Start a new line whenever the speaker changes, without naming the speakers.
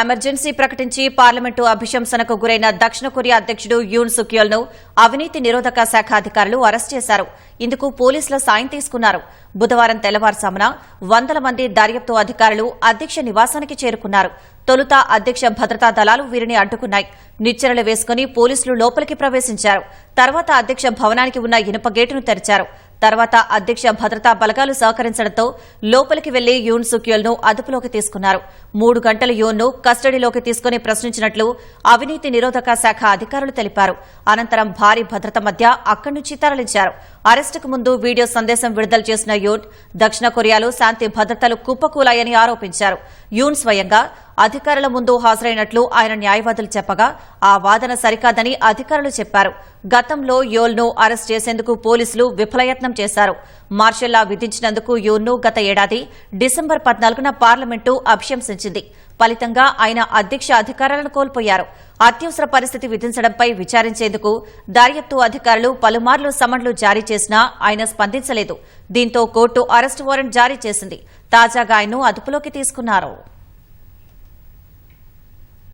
Emergency ప్రకటించి parliament అభిశంసనకు గురైన దక్షిణ కొరియా అధ్యక్షుడు యూన్ సుక్యోల్ను అవినీతి నిరోధక శాఖ అధికారులు అరెస్ట్ చేశారు. ఇందుకు పోలీసుల సాయం తీసుకున్నారు. బుధవారం తెల్లవారుసామున వందల మంది దర్యాప్తు అధికారులు అధ్యక్ష నివాసానికి చేరుకున్నారు. తొలుత అధ్యక్ష భద్రతా దళాలు వీరిని అడ్డుకున్నాయి. నిచ్చెనలు వేసుకుని పోలీసులు లోపలికి ప్రవేశించారు. తర్వాత అధ్యక్ష భవనానికి ఉన్న ఇనుప గేటును తెరిచారు. తర్వాత అధ్యక్ష భద్రతా బలగాలు సహకరించడంతో లోపలికి వెళ్ళి యూన్ సుక్యోల్ను అదుపులోకి తీసుకున్నారు. మూడు గంటల యూన్ను కస్టడీలోకి తీసుకుని ప్రశ్నించినట్లు అవినీతి నిరోధక శాఖ అధికారులు తెలిపారు. అనంతరం భారీ భద్రత మధ్య అక్కడి నుంచి తరలించారు. అరెస్టుకు ముందు వీడియో సందేశం విడుదల చేసిన యూన్ దక్షిణ కొరియాలో శాంతి భద్రతలు కుప్పకూలాయని ఆరోపించారు. యూన్ స్వయంగా అధికారుల ముందు హాజరైనట్లు ఆయన న్యాయవాదులు చెప్పగా ఆ వాదన సరికాదని అధికారులు చెప్పారు. గతంలో యోల్ను అరెస్ట్ చేసేందుకు పోలీసులు విఫలయత్నం చేశారు. మార్షల్లా విధించినందుకు యూన్ను గత ఏడాది డిసెంబర్ పద్నాలుగున పార్లమెంటు అభిశంసించింది. ఫలితంగా ఆయన అధ్యక్ష అధికారాలను కోల్పోయారు. అత్యవసర పరిస్థితి విధించడంపై విచారించేందుకు దర్యాప్తు అధికారులు పలుమార్లు సమన్లు జారీ చేసినా ఆయన స్పందించలేదు. దీంతో కోర్టు అరెస్టు వారెంట్ జారీ చేసింది. తాజాగా ఆయన్ను అదుపులోకి తీసుకున్నారు.